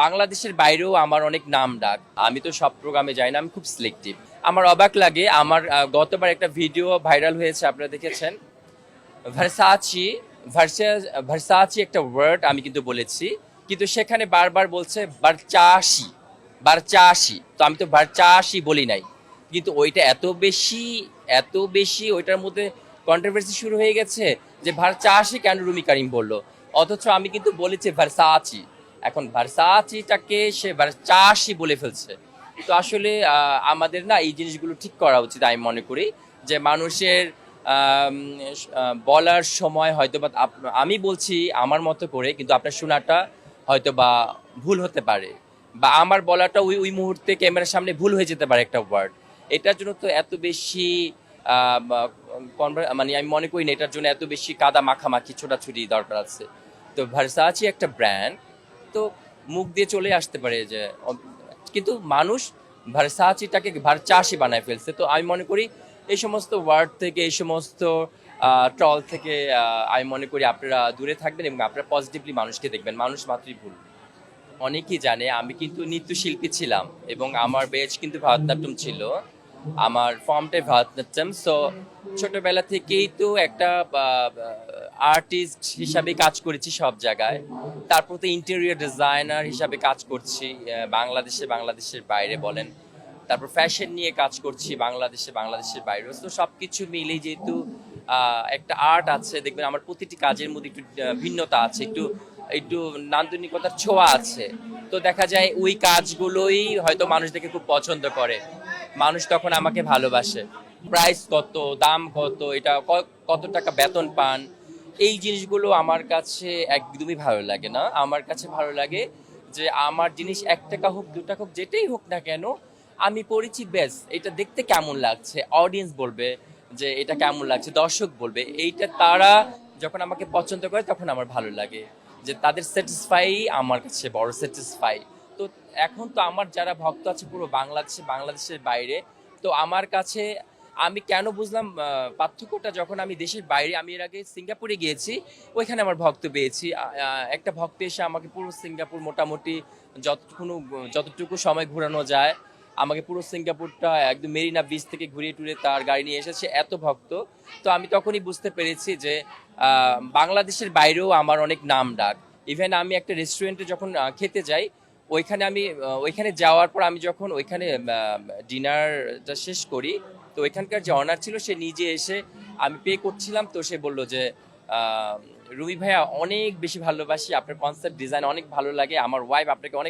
বাংলাদেশের বাইরেও আমার অনেক নাম ডাক। আমি তো সব প্রোগ্রামে যাই না, আমি খুব সিলেক্টিভ আমার অবাক লাগে, আমার গতবার একটা ভিডিও ভাইরাল হয়েছে, আপনারা দেখেছেন? ভার্সাচি ভার্সাচি একটা ওয়ার্ড আমি কিন্তু বলেছি, কিন্তু সেখানে বারবার বলছে বারচাশি বারচাশি তো আমি তো বারচাশি বলি নাই। কিন্তু ওইটা এত বেশি এত বেশি, ওইটার মধ্যে কন্ট্রোভার্সি শুরু হয়ে গেছে যে ভারচাশি কেন রুমি কারিম বলল? অথচ আমি কিন্তু বলেছি ভার্সাচি এখন ভার্সাচিটাকে সে ভারচাশি বলে ফেলছে। তো আসলে আমাদের না এই জিনিসগুলো ঠিক করা উচিত আমি মনে করি যে মানুষের বলার সময় হয়তো বা আমি বলছি আমার মতো করে, কিন্তু আপনার শোনাটা হয়তো বা ভুল হতে পারে বা আমার বলাটা ওই ওই মুহূর্তে ক্যামেরার সামনে ভুল হয়ে যেতে পারে একটা ওয়ার্ড এটার জন্য তো এত বেশি মানে আমি মনে করি না এটার জন্য এত বেশি কাদা মাখামাখি ছোটাছুটি দরকার আছে। তো ভার্সাচি একটা ব্র্যান্ড তো মুখ দিয়ে চলে আসতে পারে যে কিন্তু মানুষ ভার্সাচিটাকে ভারচাষি বানায় ফেলছে। তো আমি মনে করি এই সমস্ত ওয়ার্ড থেকে, এই সমস্ত ট্রল থেকে আমি মনে করি আপনারা দূরে থাকবেন এবং আপনারা পজিটিভলি মানুষকে দেখবেন। মানুষ মাত্রই ভুল। অনেকেই জানে, আমি কিন্তু নৃত্যশিল্পী ছিলাম এবং আমার বেজ কিন্তু ভারতনাট্যম ছিল। আমার ফর্মটাই ভারতনাট্যম সো ছোটবেলা থেকেই তো একটা আর্টিস্ট হিসাবে কাজ করেছি সব জায়গায়। তারপর তো ইন্টেরিয়র ডিজাইনার হিসাবে কাজ করছি বাংলাদেশে, বাংলাদেশের বাইরে বলেন। তারপর ফ্যাশন নিয়ে কাজ করছি, বাংলাদেশে, বাংলাদেশের বাইরে তো সব কিছু মিলে যেহেতু একটা আর্ট আছে, দেখবেন আমার প্রতিটি কাজের মধ্যে একটু ভিন্নতা আছে। একটু একটু নান্দনিকতার ছোঁয়া আছে। তো দেখা যায় ওই কাজগুলোই হয়তো মানুষ দেখে খুব পছন্দ করে। মানুষ তখন আমাকে ভালোবাসে। প্রাইস কত, দাম কত, এটা কত টাকা বেতন পান, এই জিনিসগুলো আমার কাছে একদমই ভালো লাগে না। আমার কাছে ভালো লাগে যে আমার জিনিস এক টাকা হোক, দু টাকা হোক, যেটাই হোক না কেন, আমি পড়েছি বেশ, এটা দেখতে কেমন লাগছে? অডিয়েন্স বলবে যে এটা কেমন লাগছে, দর্শক বলবে। এইটা তারা যখন আমাকে পছন্দ করে, তখন আমার ভালো লাগে। যে তাদের স্যাটিসফাই আমার কাছে বড় স্যাটিসফাই তো এখন তো আমার যারা ভক্ত আছে পুরো বাংলাদেশে, বাংলাদেশের বাইরে, তো আমার কাছে আমি কেন বুঝলাম পার্থক্যটা যখন আমি দেশের বাইরে, আমি এর আগে সিঙ্গাপুরে গিয়েছি, ওইখানে আমার ভক্ত পেয়েছি। একটা ভক্ত এসে আমাকে পুরো সিঙ্গাপুর মোটামুটি যতটুকু যতটুকু সময় ঘোরানো যায় আমাকে পুরো সিঙ্গাপুরটা একদম মেরিনা বিচ থেকে ঘুরিয়ে টুরে তার গাড়ি নিয়ে এসেছে, এত ভক্ত। তো আমি তখনই বুঝতে পেরেছি যে বাংলাদেশের বাইরেও আমার অনেক নাম ডাক। ইভেন আমি একটা রেস্টুরেন্টে যখন খেতে যাই, ওইখানে আমি ওইখানে যাওয়ার পর আমি যখন ওইখানে ডিনারটা শেষ করি, তো ওইখানকার যে অনার ছিল, সে নিজে এসে আমি পে করছিলাম। তো সে বলল যে রুমি ভাইয়া, অনেক বেশি ভালোবাসি, আপনার কনসেপ্ট ডিজাইন অনেক ভালো লাগে, আমার ওয়াইফ আপনাকে অনেক